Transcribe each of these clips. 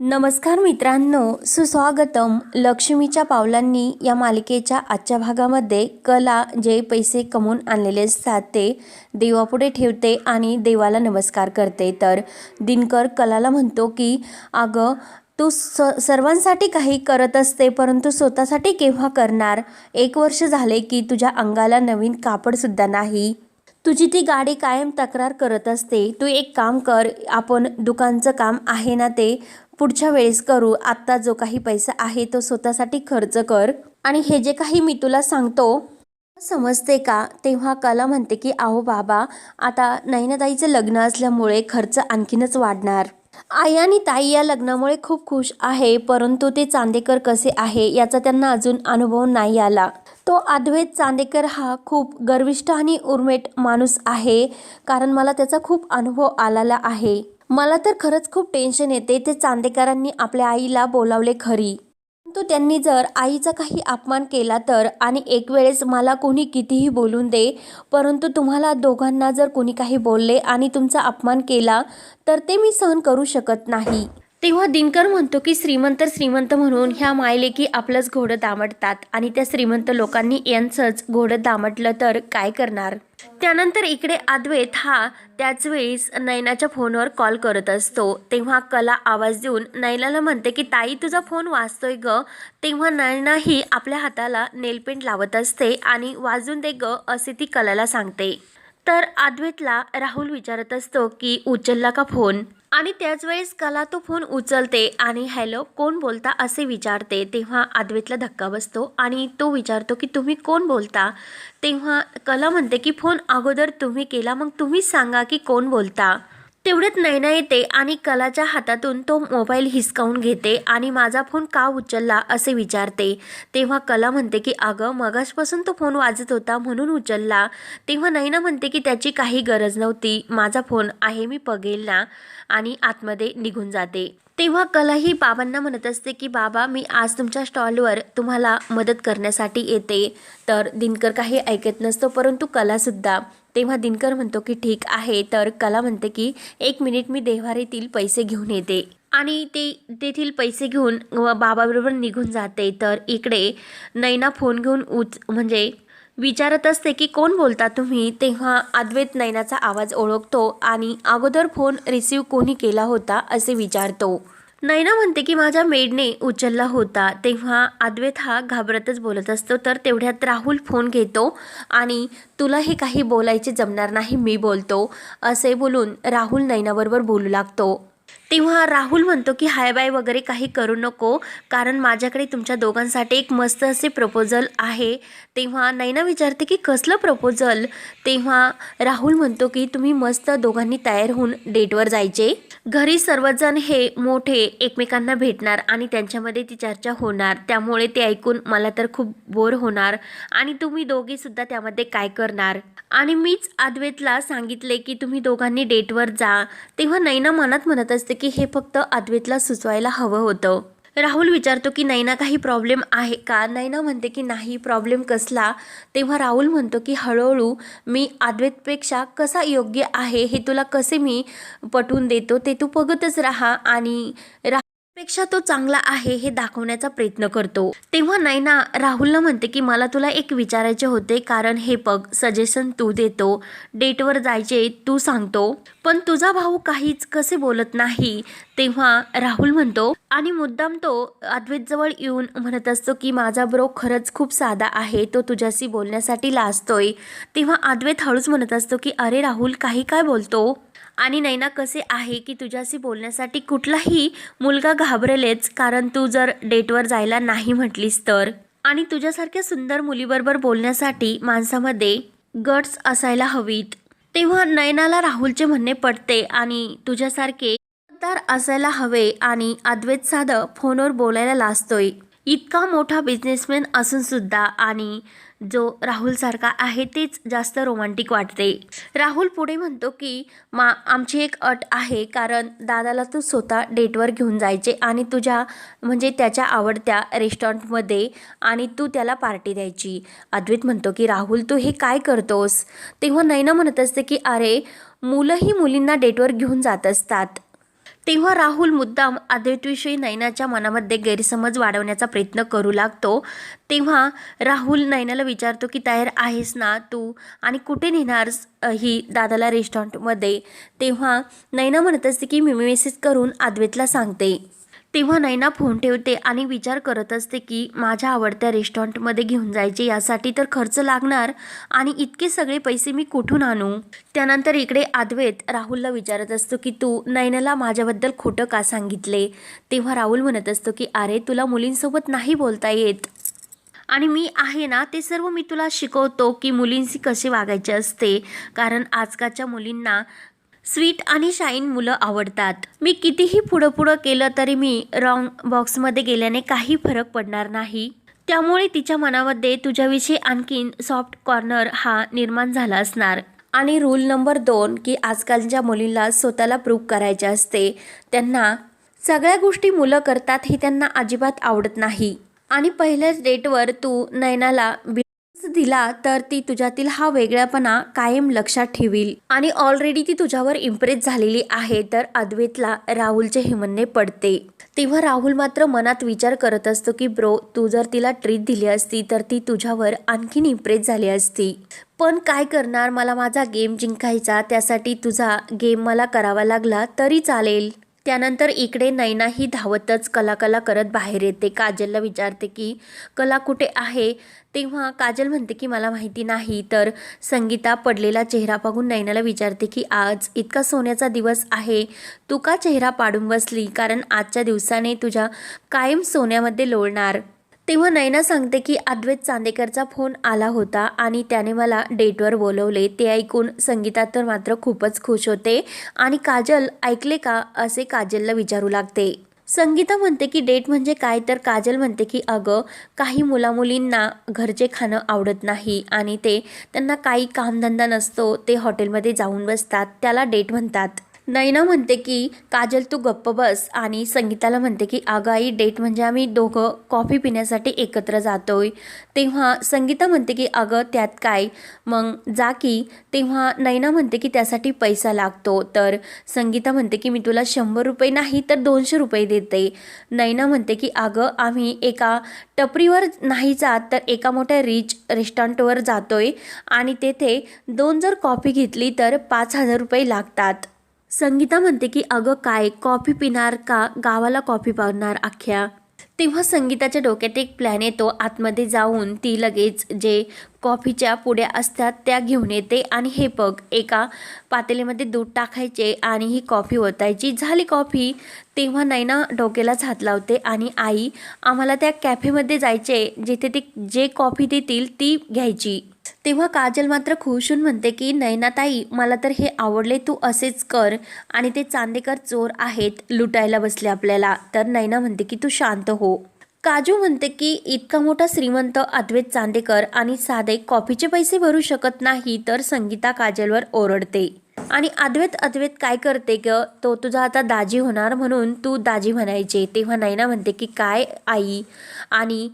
नमस्कार मित्रांनो सुस्वागतम लक्ष्मीच्या पावलांनी या मालिकेच्या आजच्या भागामध्ये कला जे पैसे कमवून आणलेले असतात ते देवापुढे ठेवते आणि देवाला नमस्कार करते. तर दिनकर कलाला म्हणतो की अगं तू स सर्वांसाठी काही करत असते परंतु स्वतःसाठी केव्हा करणार? एक वर्ष झाले की तुझ्या अंगाला नवीन कापडसुद्धा नाही. तुझी ती गाडी कायम तक्रार करत असते. तू एक काम कर आपण दुकानचं काम आहे ना ते पुढच्या वेळेस करू. आत्ता जो काही पैसा आहे तो स्वतःसाठी खर्च कर. आणि हे जे काही मी तुला सांगतो समजते का? तेव्हा कला म्हणते की आहो बाबा आता नैनाताईचं लग्न असल्यामुळे खर्च आणखीनच वाढणार. आई आणि ताई या लग्नामुळे खूप खुश आहे परंतु ते चांदेकर कसे आहे याचा त्यांना अजून अनुभव नाही आला. तो अद्वैत चांदेकर हा खूप गर्विष्ठ आणि उर्मेट माणूस आहे कारण मला त्याचा खूप अनुभव आलेला आहे. मला तर खरंच खूप टेन्शन येते ते चांदेकरांनी आपल्या आईला बोलावले खरी. परंतु त्यांनी जर आईचा काही अपमान केला तर आणि एक वेळेस मला कोणी कितीही बोलून दे परंतु तुम्हाला दोघांना जर कोणी काही बोलले आणि तुमचा अपमान केला तर ते मी सहन करू शकत नाही. तेव्हा दिनकर म्हणतो की श्रीमंत श्रीमंत म्हणून ह्या मायलेकी आपलंच घोडं दामटतात आणि त्या श्रीमंत लोकांनी यांचंच घोडं दामटलं तर काय करणार? त्यानंतर इकडे अद्वैत हा त्याच वेळीस नैनाच्या फोनवर कॉल करत असतो. तेव्हा कला आवाज देऊन नैनाला म्हणते की ताई तुझा फोन वाजतोय ग. तेव्हा नैनाही आपल्या हाताला नेलपेंट लावत असते आणि वाजून दे ग असे ती कलाला सांगते. तर अद्वैतला राहुल विचारत असतो की उचलला का फोन? आणि त्याच वेळेस कला तो फोन उचलते आणि हॅलो कोण बोलता? असे विचारते. तेव्हा अद्वैतला धक्का बसतो आणि तो विचारतो की तुम्ही कोण बोलता? तेव्हा कला म्हणते की फोन अगोदर तुम्ही केला मग तुम्हीच सांगा की कोण बोलता? तेवढ्यात नैना येते आणि कलाच्या हातातून तो मोबाईल हिसकावून घेते आणि माझा फोन का उचलला असे विचारते. तेव्हा कला म्हणते की अगं मगाशपासून तो फोन वाजत होता म्हणून उचलला. तेव्हा नैना म्हणते की त्याची काही गरज नव्हती. माझा फोन आहे मी बघेल ना? आणि आतमध्ये निघून जाते. तेव्हा कला ही बाबांना म्हणत असते की बाबा मी आज तुमच्या स्टॉलवर तुम्हाला मदत करण्यासाठी येते. तर दिनकर काही ऐकत नसतो परंतु कलासुद्धा. तेव्हा दिनकर म्हणतो की ठीक आहे. तर कला म्हणते की एक मिनिट मी देव्हारीतील पैसे घेऊन येते. आणि ते तेथील पैसे घेऊन व बाबाबरोबर निघून जाते. तर इकडे नैना फोन घेऊन उच म्हणजे विचारत असते की कोण बोलता तुम्ही? तेव्हा अद्वैत नैनाचा आवाज ओळखतो आणि अगोदर फोन रिसीव कोणी केला होता असे विचारतो. नैना म्हणते की माझ्या मेडने उचलला होता. तेव्हा अद्वैत हा घाबरतच बोलत असतो. तर तेवढ्यात राहुल फोन घेतो आणि तुला हे काही बोलायचे जमणार नाही मी बोलतो. असे बोलून राहुल नैनाबरोबर बोलू लागतो. तेव्हा राहुल म्हणतो की हाय बाय वगैरे काही करू नको. कारण माझ्याकडे तुमच्या दोघांसाठी एक मस्त असे प्रपोजल आहे. तेव्हा नैना विचारते की कसलं प्रपोजल तेव्हा राहुल म्हणतो की तुम्ही मस्त दोघांनी तयार होऊन डेटवर जायचे. घरी सर्वजण हे मोठे एकमेकांना भेटणार आणि त्यांच्यामध्ये ती चर्चा होणार. त्यामुळे ते ऐकून मला तर खूप बोर होणार आणि तुम्ही दोघीसुद्धा त्यामध्ये काय करणार? आणि मीच अद्वैतला सांगितले की तुम्ही दोघांनी डेटवर जा. तेव्हा नैना मनात म्हणत असते की हे फक्त अद्वैतला सुचवायला हवं होतं. राहुल विचारतो की नैना काही प्रॉब्लेम आहे का? नैना म्हणते की नाही प्रॉब्लेम कसला? तेव्हा राहुल म्हणतो की हळूहळू मी अद्वैतपेक्षा कसा योग्य आहे हे तुला कसे मी पटवून देतो ते तू बघतच राहा आणि रा पेक्षा तो चांगला आहे हे दाखवण्याचा प्रयत्न करतो. तेव्हा नायना राहुलला म्हणते की मला तुला एक विचारायचे होते कारण हे बघ सजेशन तू देतो. डेटवर जायचे तू सांगतो. पण तुझा भाऊ काहीच कसे बोलत नाही? तेव्हा राहुल म्हणतो आणि मुद्दाम तो अद्वैतजवळ येऊन म्हणत असतो की माझा ब्रो खरंच खूप साधा आहे तो तुझ्याशी बोलण्यासाठी लाजतोय. तेव्हा अद्वैत हळूच म्हणत असतो की अरे राहुल काही काय बोलतो? आणि नैना कसे आहे की तुझ्याशी बोलण्यासाठी कुठलाही मुलगा घाबरेलेच कारण तू जर डेटवर जायला नाही म्हटलीस तर? आणि तुझ्यासारख्या सुंदर मुलीबरोबर बोलण्यासाठी माणसामध्ये गट्स असायला हवीत. तेव्हा नयनाला राहुलचे म्हणणे पडते आणि तुझ्यासारखे असायला हवे आणि अद्वैत साधं फोनवर बोलायला लाजतोय. इतका मोठा बिझनेसमॅन असून सुद्धा आणि जो राहुलसारखा आहे तेच जास्त रोमांटिक वाटते. राहुल पुढे म्हणतो की मा आमची एक अट आहे कारण दादाला तू स्वतः डेटवर घेऊन जायचे आणि तुझ्या म्हणजे त्याच्या आवडत्या रेस्टॉरंटमध्ये आणि तू त्याला पार्टी द्यायची. अद्वैत म्हणतो की राहुल तू हे काय करतोस? तेव्हा नैना म्हणत असते की अरे मुलंही मुलींना डेटवर घेऊन जात असतात. तेव्हा राहुल मुद्दाम अद्वैतविषयी नैनाच्या मनामध्ये गैरसमज वाढवण्याचा प्रयत्न करू लागतो. तेव्हा राहुल नैनाला विचारतो की तयार आहेस ना तू? आणि कुठे नेणारस ही दादाला रेस्टॉरंटमध्ये तेव्हा नैना म्हणत असते की मी मेसेज करून आद्वेतला सांगते. तेव्हा नैना फोन ठेवते आणि विचार करत असते की माझ्या आवडत्या रेस्टॉरंटमध्ये घेऊन जायचे यासाठी तर खर्च लागणार आणि इतके सगळे पैसे मी कुठून आणू? त्यानंतर इकडे आद्वेत राहुलला विचारत असतो की तू नैनाला माझ्याबद्दल खोटं का सांगितले? तेव्हा राहुल म्हणत असतो की अरे तुला मुलींसोबत नाही बोलता येत. आणि मी आहे ना ते सर्व मी तुला शिकवतो की मुलींशी कसे वागायचे असते. कारण आजकालच्या मुलींना स्वीट आणि शाईन मुलं आवडतात. मी कितीही पुढं पुढं केलं तरी मी रॉंग बॉक्समध्ये गेल्याने काही फरक पडणार नाही. त्यामुळे तिच्या मनामध्ये तुझ्याविषयी आणखीन सॉफ्ट कॉर्नर हा निर्माण झाला असणार. आणि रूल नंबर दोन की आजकालच्या मुलींना स्वतःला प्रूव्ह करायचे असते. त्यांना सगळ्या गोष्टी मुलं करतात हे त्यांना अजिबात आवडत नाही. आणि पहिल्याच डेटवर तू नयनाला बि दिला तर ती तुझ्यातील हा वेगळापणा कायम लक्षात ठेवील. आणि ऑलरेडी ती तुझ्यावर इम्प्रेस झालेली आहे तर अद्वैतला राहुलचे हे म्हणणे पडते. तेव्हा राहुल मात्र मनात विचार करत असतो की ब्रो तू जर तिला ट्रीट दिली असती तर ती तुझ्यावर आणखीन इम्प्रेस झाली असती. पण काय करणार? मला माझा गेम जिंकायचा त्यासाठी तुझा गेम मला करावा लागला तरी चालेल. त्यानंतर इकडे नैना ही धावतच कला कला करत बाहेर येते. काजलला विचारते की कला कुठे आहे? तेव्हा काजल म्हणते की मला माहिती नाही. तर संगीता पडलेला चेहरा पाहून नैनाला विचारते की आज इतका सोन्याचा दिवस आहे. तू का चेहरा पाडून बसली? कारण आजच्या दिवसाने तुझ्या कायम सोन्यामध्ये लोळणार. तेव्हा नैना सांगते की अद्वैत चांदेकरचा फोन आला होता आणि त्याने मला डेटवर बोलवले. ते ऐकून संगीता तर मात्र खूपच खुश होते. आणि काजल ऐकले का? असे काजलला विचारू लागते. संगीता म्हणते की डेट म्हणजे काय? तर काजल म्हणते की अगं काही मुलामुलींना घरचे खाणं आवडत नाही आणि ते त्यांना काही कामधंदा नसतो. ते हॉटेलमध्ये जाऊन बसतात. त्याला डेट म्हणतात. नैना म्हणते की काजल तू गप्प बस आणि संगीताला म्हणते की अगं आई डेट म्हणजे आम्ही दोघं कॉफी पिण्यासाठी एकत्र जातोय. तेव्हा संगीता म्हणते की अगं त्यात काय? मग जा की. तेव्हा नैना म्हणते की त्यासाठी पैसा लागतो. तर संगीता म्हणते की मी तुला शंभर रुपये नाही तर दोनशे रुपये देते. नैना म्हणते की अगं आम्ही एका टपरीवर नाही जात तर एका मोठ्या रिच रेस्टॉरंटवर जातोय. आणि तेथे दोन जर कॉफी घेतली तर पाच हजार रुपये लागतात. संगीता म्हणते की अगं काय कॉफी पिणार का? गावाला कॉफी पावणार अख्ख्या. तेव्हा संगीताच्या डोक्यात एक प्लॅन येतो. आतमध्ये जाऊन ती लगेच जे कॉफीच्या पुड्या असतात त्या घेऊन येते. आणि हे बघ एका पातेलीमध्ये दूध टाकायचे आणि ही कॉफी ओतायची. झाली कॉफी. तेव्हा नैना डोक्यालाच हात लावते आणि आई आम्हाला त्या कॅफेमध्ये जायचे जिथे ते जे कॉफी देतील ती घ्यायची. तेव्हा काजल मात्र खुशून म्हणते की नैनाताई मला तर हे आवडले तू असेच कर. आणि ते चांदेकर चोर आहेत लुटायला बसले आपल्याला. तर नैना म्हणते की तू शांत हो. काजू म्हणते की इतका मोठा श्रीमंत अद्वैत चांदेकर आणि साधे कॉफीचे पैसे भरू शकत नाही तर संगीता काजलवर ओरडते. आणि अद्वैत अद्वैत काय करते ग? तो तुझा आता दाजी होणार म्हणून तू दाजी म्हणायचे. तेव्हा नैना म्हणते की काय आई? आणि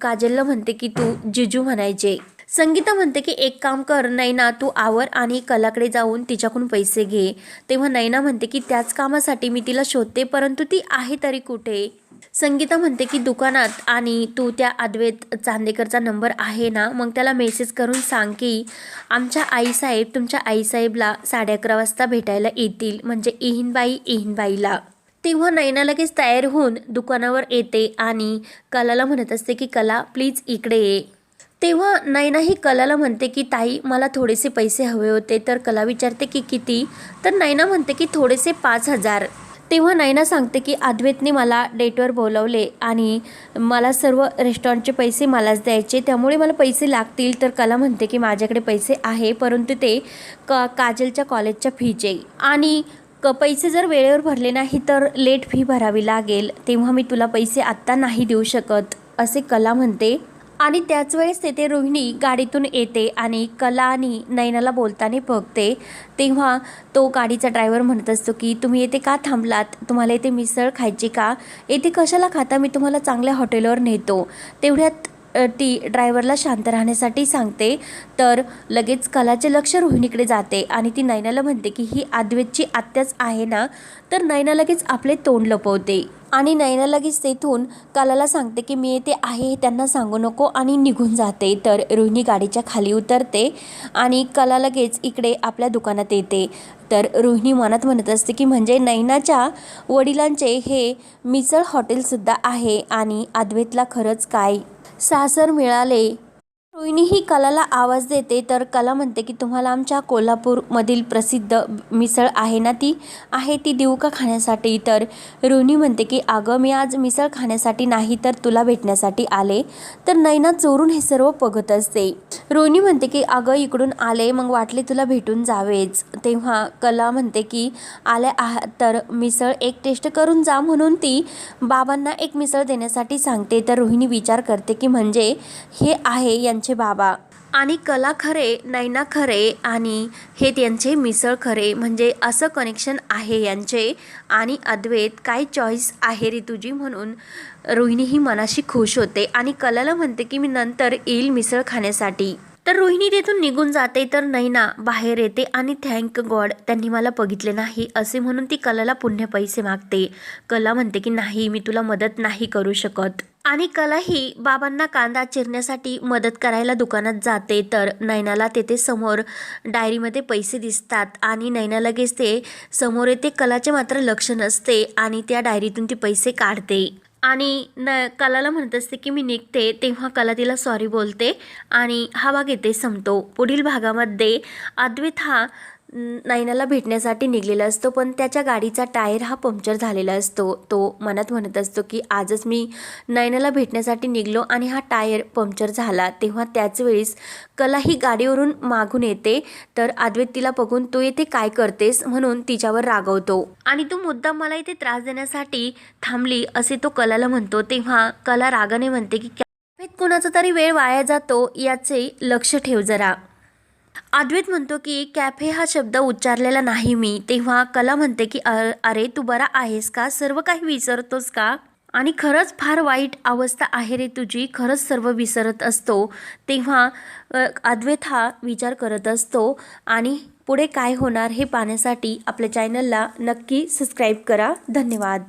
काजलला म्हणते की तू जिजू म्हणायचे. संगीता म्हणते की एक काम कर नैना तू आवर आणि कलाकडे जाऊन तिच्याकडून पैसे घे. तेव्हा नैना म्हणते की त्याच कामासाठी मी तिला शोधते परंतु ती आहे तरी कुठे? संगीता म्हणते की दुकानात आणि तू त्या अद्वैत चांदेकरचा नंबर आहे ना मग त्याला मेसेज करून सांग की आमच्या आईसाहेब तुमच्या आईसाहेबला साडे अकरा वाजता भेटायला येतील म्हणजे इहिनबाई इहिनबाईला. तेव्हा नैना लगेच तयार होऊन दुकानावर येते आणि कलाला म्हणत असते की कला प्लीज इकडे ये. तेव्हा नैना ही कलाला म्हणते की ताई मला थोडेसे पैसे हवे होते तर कला विचारते की किती? तर नैना म्हणते की थोडेसे पाच हजार. तेव्हा नैना सांगते की अद्वैतने मला डेटवर बोलवले आणि मला सर्व रेस्टॉरंटचे पैसे मलाच द्यायचे. त्यामुळे मला पैसे लागतील. तर कला म्हणते की माझ्याकडे पैसे आहे परंतु ते क काजलच्या कॉलेजच्या फीचे. आणि क पैसे जर वेळेवर भरले नाही तर लेट फी भरावी लागेल. तेव्हा मी तुला पैसे आत्ता नाही देऊ शकत. असे कला म्हणते. आणि त्याच वेळेस तेथे रोहिणी गाडीतून येते आणि कला आणि नयनाला बोलताना बघते. तेव्हा तो गाडीचा ड्रायव्हर म्हणत असतो की तुम्ही येथे का थांबलात? तुम्हाला येथे मिसळ खायची का? येथे कशाला खाता? मी तुम्हाला चांगल्या हॉटेलवर नेतो. तेवढ्यात ती ड्रायव्हरला शांत राहण्यासाठी सांगते. तर लगेच कलाचे लक्ष रोहिणीकडे जाते आणि ती नैनाला म्हणते की ही आद्वेतची आत्याच आहे ना? तर नैना लगेच आपले तोंड लपवते. आणि नैना लगेच तेथून कलाला सांगते की मी येथे आहे हे त्यांना सांगू नको आणि निघून जाते. तर रोहिणी गाडीच्या खाली उतरते आणि कला लगेच इकडे आपल्या दुकानात येते. तर रोहिणी मनात म्हणत असते की म्हणजे नैनाच्या वडिलांचे हे मिसळ हॉटेलसुद्धा आहे आणि अद्वैतला खरंच काय सासर मिळाले रोहिणी ही कलाला आवाज देते तर कला म्हणते की तुम्हाला आमच्या कोल्हापूरमधील प्रसिद्ध मिसळ आहे ना ती? आहे ती देऊ का खाण्यासाठी. तर रोहिणी म्हणते की अगं मी आज मिसळ खाण्यासाठी नाही तर तुला भेटण्यासाठी आले. तर नैना चोरून हे सर्व बघत असते. रोहिणी म्हणते की अगं इकडून आले मग वाटले तुला भेटून जावेच. तेव्हा कला म्हणते की आल्या आहात तर मिसळ एक टेस्ट करून जा म्हणून ती बाबांना एक मिसळ देण्यासाठी सांगते. तर रोहिणी विचार करते की म्हणजे हे आहे त्यांचे बाबा. आणि कला खरे नैना खरे आणि हे त्यांचे मिसळ खरे म्हणजे असं कनेक्शन आहे यांचे. आणि अद्वैत काय चॉईस आहे रे तुझी म्हणून? रोहिणी ही मनाशी खुश होते आणि कलाला म्हणते की मी नंतर येईल मिसळ खाण्यासाठी. तर रोहिणी तेथून निघून जाते तर नैना बाहेर येते आणि थँक गॉड त्यांनी मला बघितले नाही असे म्हणून ती कलाला पुण्य पैसे मागते. कला म्हणते की नाही मी तुला मदत नाही करू शकत. आणि कला ही बाबांना कांदा चिरण्यासाठी मदत करायला दुकानात जाते. तर नैनाला तेथे समोर डायरीमध्ये पैसे दिसतात आणि नैना लगेच ते समोर येते. कलाचे मात्र लक्ष नसते आणि त्या डायरीतून ती पैसे काढते. आणि न कलाला म्हणत असते की मी निघते तेव्हा कला तिला सॉरी बोलते आणि हा भाग येथे संपतो. पुढील भागामध्ये अद्वैत हा नैनाला भेटण्यासाठी निघलेला असतो पण त्याच्या गाडीचा टायर हा पंक्चर झालेला असतो. तो मनात म्हणत असतो की आजच मी नैनाला भेटण्यासाठी निघलो आणि हा टायर पंक्चर झाला. तेव्हा त्याच वेळेस कला ही गाडीवरून मागून येते. तर अद्वैत तिला बघून तू येथे काय करतेस म्हणून तिच्यावर रागवतो. आणि तू मुद्दा मला इथे त्रास देण्यासाठी थांबली असे तो कलाला म्हणतो. तेव्हा कला रागाने म्हणते की कोणाचा कुणाचा तरी वेळ वाया जातो याचे लक्ष ठेव जरा. अद्वैत म्हणतो की कॅफे हा शब्द उच्चारलेला नाही मी. तेव्हा कला म्हणते की अरे तू बरा आहेस का? सर्व काही विसरतोस का? आणि खरंच फार वाईट अवस्था आहे रे तुझी. खरंच सर्व विसरत असतो. तेव्हा अद्वैत हा विचार करत असतो. आणि पुढे काय होणार हे पाहण्यासाठी आपल्या चॅनलला नक्की सबस्क्राईब करा. धन्यवाद.